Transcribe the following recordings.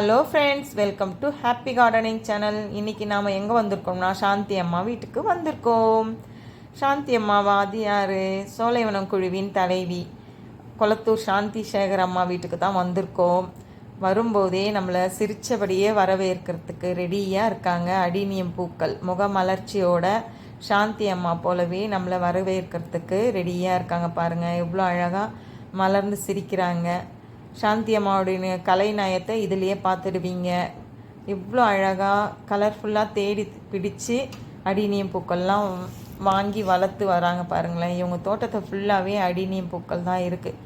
Hello friends welcome to happy gardening channel இன்றைக்கி நாம் எங்கே வந்திருக்கோம்னா சாந்தி அம்மா வீட்டுக்கு வந்திருக்கோம். சாந்தி அம்மாவா அது யார் சோலைவனம் குழுவின் தலைவி கொளத்தூர் சாந்தி சேகர் அம்மா வீட்டுக்கு தான் வந்திருக்கோம். வரும்போதே நம்மளை சிரித்தபடியே வரவேற்கிறதுக்கு ரெடியாக இருக்காங்க. அடினியம் பூக்கள் முகமலர்ச்சியோட சாந்தி அம்மா போலவே நம்மளை வரவேற்கிறதுக்கு ரெடியாக இருக்காங்க பாருங்கள் எவ்வளோ அழகாக மலர்ந்து சிரிக்கிறாங்க. சாந்தி அம்மாவுடைய கலைநயத்தை இதுலேயே பார்த்துடுவீங்க. இவ்வளோ அழகாக கலர்ஃபுல்லாக தேடி பிடிச்சு அடினியம் பூக்கள்லாம் வாங்கி வளர்த்து வராங்க பாருங்களேன். இவங்க தோட்டத்தை ஃபுல்லாகவே அடினியம் பூக்கள் தான் இருக்குது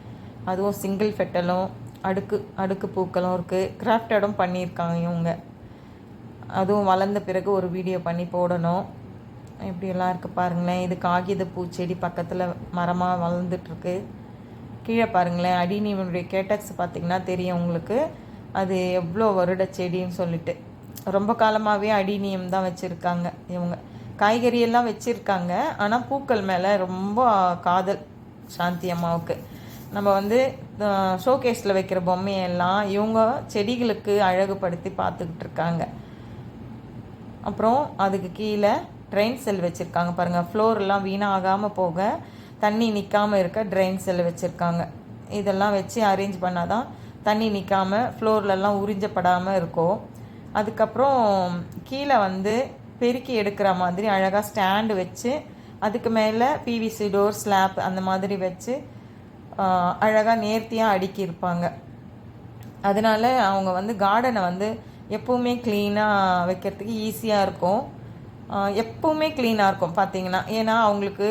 அதுவும் சிங்கிள் ஃபெட்டலும் அடுக்கு அடுக்கு பூக்களும் இருக்குது கிராஃப்டடும் பண்ணியிருக்காங்க இவங்க. அதுவும் வளர்ந்த பிறகு ஒரு வீடியோ பண்ணி போடணும். இப்படியெல்லாம் இருக்குது பாருங்களேன். இது காகித பூச்செடி பக்கத்தில் மரமாக வளர்ந்துட்டுருக்கு கீழே பாருங்களேன் அடினியனுடைய கேட்டக்ஸ் பார்த்திங்கன்னா தெரியும் உங்களுக்கு. அது எவ்வளோ வருட செடின்னு சொல்லிட்டு. ரொம்ப காலமாகவே அடினியம் தான் வச்சுருக்காங்க இவங்க. காய்கறியெல்லாம் வச்சுருக்காங்க. ஆனால் பூக்கள் மேலே ரொம்ப காதல் சாந்தி அம்மாவுக்கு. நம்ம வந்து ஷோகேஸில் வைக்கிற பொம்மையெல்லாம் இவங்க செடிகளுக்கு அழகுபடுத்தி பார்த்துக்கிட்டு இருக்காங்க அப்புறம் அதுக்கு கீழே ட்ரெயின் செல் வச்சுருக்காங்க பாருங்கள் ஃப்ளோர்லாம் வீணாகாமல் போக தண்ணி நிற்காமல் இருக்க ட்ரெயின் செல் வச்சுருக்காங்க. இதெல்லாம் வச்சு அரேஞ்ச் பண்ணால் தான் தண்ணி நிற்காமல் ஃப்ளோர்லலாம் உறிஞ்சப்படாமல் இருக்கும் அதுக்கப்புறம் கீழே வந்து பெருக்கி எடுக்கிற மாதிரி அழகாக ஸ்டாண்டு வச்சு அதுக்கு மேலே பிவிசி டோர் ஸ்லாப் அந்த மாதிரி வச்சு அழகாக நேர்த்தியாக அடுக்கியிருப்பாங்க அதனால் அவங்க வந்து கார்டனை வந்து எப்போவுமே க்ளீனாக வைக்கிறதுக்கு ஈஸியாக இருக்கும். எப்போவுமே க்ளீனாக இருக்கும் பார்த்தீங்கன்னா ஏன்னா அவங்களுக்கு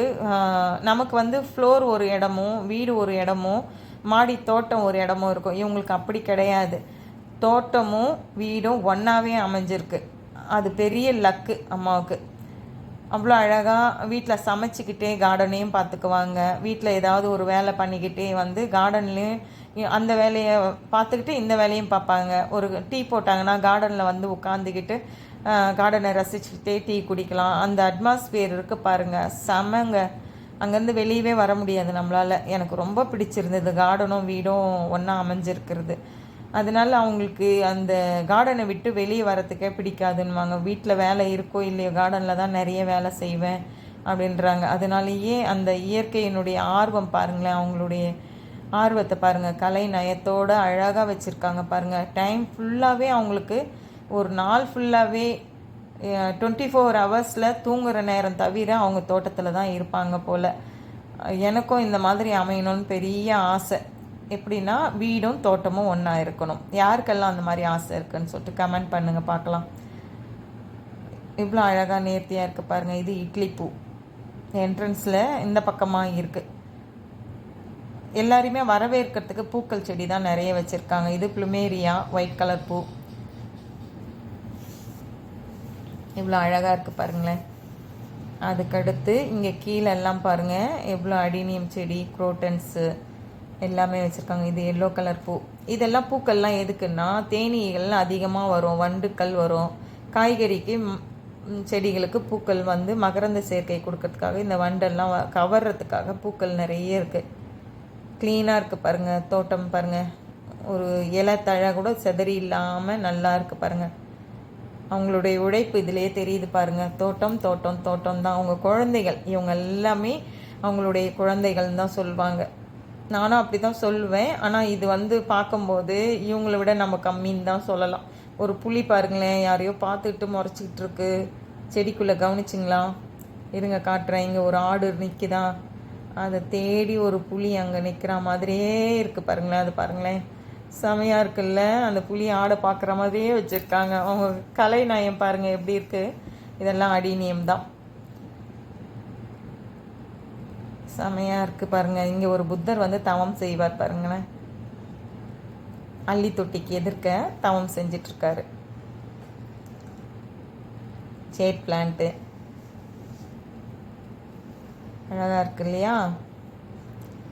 நமக்கு வந்து ஃப்ளோர் ஒரு இடமும் வீடு ஒரு இடமும் மாடி தோட்டம் ஒரு இடமும் இருக்கும். இவங்களுக்கு அப்படி கிடையாது. தோட்டமும் வீடும் ஒன்றாவே அமைஞ்சிருக்கு. அது பெரிய லக்கு அம்மாவுக்கு. அவ்வளோ அழகாக வீட்டில் சமைச்சிக்கிட்டே கார்டனையும் பார்த்துக்குவாங்க வீட்டில் ஏதாவது ஒரு வேலை பண்ணிக்கிட்டே வந்து கார்டன்லேயும் அந்த வேலையை பார்த்துக்கிட்டு இந்த வேலையும் பார்ப்பாங்க ஒரு டீ போட்டாங்கன்னா கார்டனில் வந்து உட்காந்துக்கிட்டு கார்டனை ரசிச்சுக்கிட்டே டீ குடிக்கலாம். அந்த அட்மாஸ்பியர் இருக்குது பாருங்கள் செமங்க. அங்கேருந்து வெளியவே வர முடியாது நம்மளால். எனக்கு ரொம்ப பிடிச்சிருந்தது. கார்டனும் வீடும் ஒன்றா அமைஞ்சிருக்கிறது. அதனால அவங்களுக்கு அந்த கார்டனை விட்டு வெளியே வரத்துக்கே பிடிக்காதுன்னுவாங்க. வீட்டில் வேலை இருக்கோ இல்லையோ கார்டனில் தான் நிறைய வேலை செய்வேன் அப்படின்றாங்க. அதனாலேயே அந்த இயற்கையினுடைய ஆர்வம் பாருங்களேன் அவங்களுடைய ஆர்வத்தை பாருங்கள் கலை நயத்தோடு அழகாக வச்சுருக்காங்க பாருங்கள் டைம் ஃபுல்லாகவே அவங்களுக்கு ஒரு நாள் ஃபுல்லாகவே டுவெண்ட்டி ஃபோர் ஹவர்ஸில் தூங்குகிற நேரம் தவிர அவங்க தோட்டத்தில் தான் இருப்பாங்க போல். எனக்கும் இந்த மாதிரி அமையணும்னு பெரிய ஆசை. எப்படின்னா வீடும் தோட்டமும் ஒன்றா இருக்கணும். யாருக்கெல்லாம் அந்த மாதிரி ஆசை இருக்குன்னு சொல்லிட்டு கமெண்ட் பண்ணுங்கள் பார்க்கலாம். இவ்வளோ அழகாக நேர்த்தியாக இருக்குது பாருங்கள் இது இட்லி பூ. என்ட்ரன்ஸில் இந்த பக்கமாக இருக்குது எல்லாரையுமே வரவேற்கிறதுக்கு பூக்கள் செடி தான் நிறைய வச்சுருக்காங்க. இது ப்ளுமேரியா ஒயிட் கலர் பூ. இவ்வளோ அழகாக இருக்குது பாருங்களேன். அதுக்கடுத்து இங்கே கீழே எல்லாம் பாருங்கள் எவ்வளோ அடினியம் செடி குரோட்டன்ஸு எல்லாமே வச்சுருக்காங்க. இது எல்லோ கலர் பூ. இதெல்லாம் பூக்கள்லாம் எதுக்குன்னா தேனீகள் அதிகமாக வரும் வண்டுக்கள் வரும். காய்கறிக்கு செடிகளுக்கு பூக்கள் வந்து மகரந்த சேர்க்கை கொடுக்கறதுக்காக இந்த வண்டெல்லாம் கவர்றதுக்காக பூக்கள் நிறைய இருக்குது க்ளீனாக இருக்குது பாருங்கள் தோட்டம் பாருங்கள் ஒரு இலை தழை கூட செதறி இல்லாமல் நல்லா இருக்குது பாருங்கள் அவங்களுடைய உழைப்பு இதிலே தெரியுது பாருங்கள் தோட்டம் தோட்டம் தோட்டம் தான். அவங்க குழந்தைகள் இவங்க எல்லாமே அவங்களுடைய குழந்தைகள் தான் சொல்லுவாங்க நானும் அப்படி தான் சொல்லுவேன் ஆனால் இது வந்து பார்க்கும்போது இவங்கள விட நம்ம கம்மின்னு தான் சொல்லலாம். ஒரு புளி பாருங்களேன் யாரையோ பார்த்துக்கிட்டு முறைச்சிக்கிட்டு இருக்கு. செடிக்குள்ளே கவனிச்சிங்களா? இருங்க காட்டுறேன். இங்கே ஒரு ஆடு நிற்கிதா அதை தேடி ஒரு புளி அங்கே நிற்கிற மாதிரியே இருக்குது பாருங்களேன். அது பாருங்களேன். செமையாக இருக்குல்ல? அந்த புளி ஆடை பார்க்குற மாதிரியே வச்சுருக்காங்க. அவங்க கலை நயம் பாருங்கள் எப்படி இருக்குது இதெல்லாம் அடிநியம் தான். செமையாக இருக்குது பாருங்கள் இங்கே ஒரு புத்தர் வந்து தவம் செய்வார் பாருங்களேன். அள்ளி தொட்டிக்கு எதிர்க்க தவம் செஞ்சிட்ருக்காரு. சேட் பிளான்ட்டு அழகாக இருக்கு இல்லையா?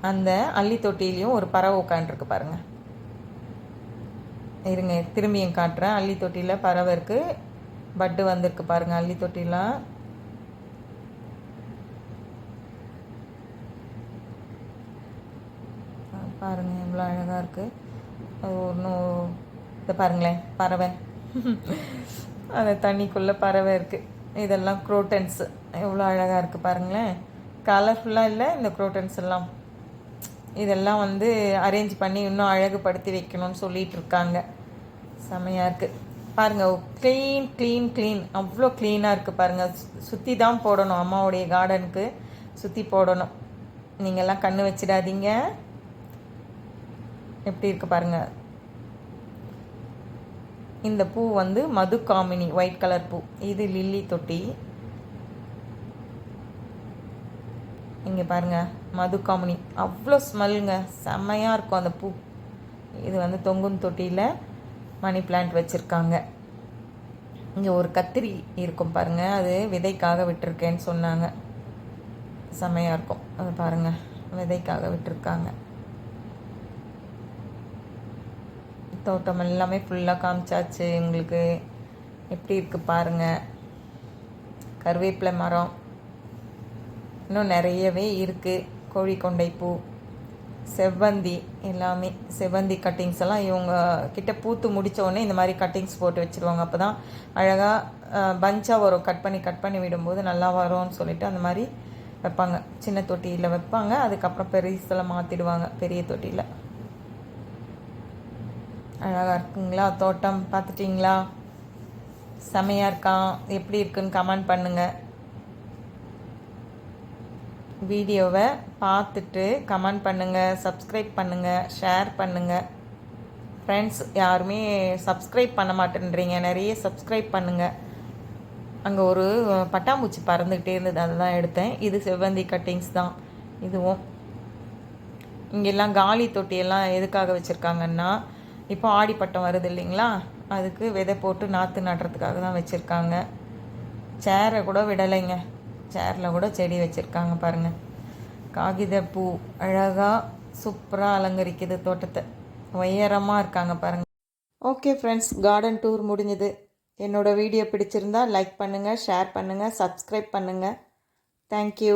அந்த அள்ளி தொட்டிலையும் ஒரு பறவை உட்காண்ட்ருக்கு பாருங்கள் இருங்க திரும்பியும் காட்டுறேன். அள்ளி தொட்டியில் பறவை இருக்குது பட்டு வந்திருக்கு பாருங்கள் அள்ளி தொட்டிலாம் பாருங்கள் எவ்வளோ அழகாக இருக்குது ஒன்றும் இதை பாருங்களேன் பறவை. அந்த தண்ணிக்குள்ளே பறவை இருக்குது இதெல்லாம் குரோட்டன்ஸு எவ்வளோ அழகாக இருக்குது பாருங்களேன். கலர்ஃபுல்லாக இல்லை இந்த குரோட்டன்ஸ் எல்லாம்? இதெல்லாம் வந்து அரேஞ்ச் பண்ணி இன்னும் அழகுபடுத்தி வைக்கணும்னு சொல்லிட்டு இருக்காங்க செமையாக இருக்குது பாருங்கள் க்ளீன் க்ளீன் க்ளீன் அவ்வளோ க்ளீனாக இருக்குது பாருங்கள் சுற்றி தான் போடணும் அம்மாவுடைய கார்டனுக்கு சுற்றி போடணும். நீங்கள்லாம் கண்ணு வச்சிடாதீங்க. எப்படி இருக்கு பாருங்கள் இந்த பூ வந்து மது காமினி ஒயிட் கலர் பூ. இது லில்லி தொட்டி. இங்கே பாருங்கள் மது காமினி. அவ்வளோ ஸ்மெல்லுங்க. செம்மையாக இருக்கும் அந்த பூ. இது வந்து தொங்கும் தொட்டியில் மணி பிளான்ட் வச்சுருக்காங்க. இங்கே ஒரு கத்திரி இருக்கும் பாருங்கள் அது விதைக்காக விட்டுருக்கேன்னு சொன்னாங்க. செம்மையாக இருக்கும். அது பாருங்கள் விதைக்காக விட்டுருக்காங்க. தோட்டம் எல்லாமே ஃபுல்லாக காமிச்சாச்சு. உங்களுக்கு எப்படி இருக்குது பாருங்கள் கருவேப்பிலை மரம். இன்னும் நிறையவே இருக்குது கோழிக்கொண்டை பூ செவ்வந்தி எல்லாமே செவ்வந்தி கட்டிங்ஸ் எல்லாம் இவங்க கிட்ட பூத்து முடித்தோடனே இந்த மாதிரி கட்டிங்ஸ் போட்டு வச்சுருவாங்க. அப்போ தான் அழகாக பஞ்சாக வரும். கட் பண்ணி கட் பண்ணி விடும்போது நல்லா வரும்னு சொல்லிட்டு அந்த மாதிரி வைப்பாங்க. சின்ன தொட்டியில் வைப்பாங்க. அதுக்கப்புறம் பெருசில் மாற்றிடுவாங்க பெரிய தொட்டியில். அழகாக இருக்குங்களா? தோட்டம் பார்த்துட்டிங்களா? செமையாக இருக்கான் எப்படி இருக்குன்னு கமெண்ட் பண்ணுங்கள் வீடியோவை பார்த்துட்டு கமெண்ட் பண்ணுங்கள் சப்ஸ்கிரைப் பண்ணுங்கள் ஷேர் பண்ணுங்கள் ஃப்ரெண்ட்ஸ் யாருமே சப்ஸ்கிரைப் பண்ண மாட்டேன்றீங்க. நிறைய சப்ஸ்கிரைப் பண்ணுங்கள் அங்கே ஒரு பட்டாம்பூச்சி பறந்துக்கிட்டே இருந்தது. அதை தான் எடுத்தேன். இது செவ்வந்தி கட்டிங்ஸ் தான். இதுவும். இங்கெல்லாம் காலி தொட்டியெல்லாம் எதுக்காக வச்சுருக்காங்கன்னா இப்போ ஆடிப்பட்டம் வருது இல்லைங்களா? அதுக்கு விதை போட்டு நாற்று நடுறதுக்காக தான் வச்சுருக்காங்க. சேரை கூட விடலைங்க. சேரில் கூட செடி வச்சுருக்காங்க பாருங்கள் காகித பூ அழகாக சூப்பராக அலங்கரிக்குது தோட்டத்தை. உயரமாக இருக்காங்க பாருங்கள் ஓகே ஃப்ரெண்ட்ஸ் கார்டன் டூர் முடிஞ்சது. என்னோடய வீடியோ பிடிச்சிருந்தா லைக் பண்ணுங்கள் ஷேர் பண்ணுங்கள் சப்ஸ்கிரைப் பண்ணுங்கள் தேங்க்யூ